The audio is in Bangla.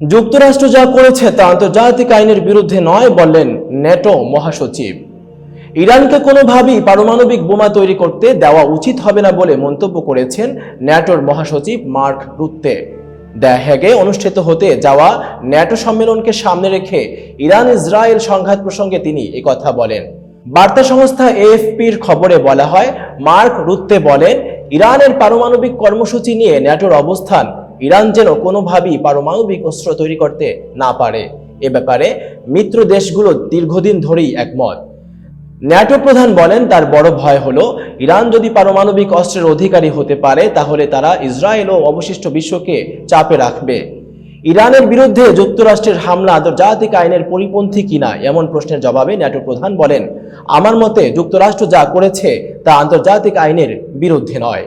যুক্তরাষ্ট্র যা করেছে তা আন্তর্জাতিক আইনের বিরুদ্ধে নয় বললেন নেটো মহাসচিব। ইরানকে কোনোভাবেই পারমাণবিক বোমা তৈরি করতে দেওয়া উচিত হবে না বলে মন্তব্য করেছেন ন্যাটোর মহাসচিব মার্ক রুত্তে। দ্য হেগে অনুষ্ঠিত হতে যাওয়া ন্যাটো সম্মেলনকে সামনে রেখে ইরান ইসরায়েল সংঘাত প্রসঙ্গে তিনি কথা বলেন। বার্তা সংস্থা এএফপির খবরে বলা হয়, মার্ক রুত্তে বলেন, ইরানের পারমাণবিক কর্মসূচি নিয়ে ন্যাটোর অবস্থান ইরান যেন কোনোভাবেই পারমাণবিক অস্ত্র তৈরি করতে না পারে। এ ব্যাপারে মিত্র দেশগুলো দীর্ঘদিন ধরেই একমত। ন্যাটো প্রধান বলেন, তার বড় ভয় হলো, ইরান যদি পারমাণবিক অস্ত্রের অধিকারী হতে পারে, তাহলে তারা ইসরায়েল ও অবশিষ্ট বিশ্বকে চাপে রাখবে। ইরানের বিরুদ্ধে যুক্তরাষ্ট্রের হামলা আন্তর্জাতিক আইনের পরিপন্থী কিনা এমন প্রশ্নের জবাবে ন্যাটো প্রধান বলেন, আমার মতে যুক্তরাষ্ট্র যা করেছে, তা আন্তর্জাতিক আইনের বিরুদ্ধে নয়।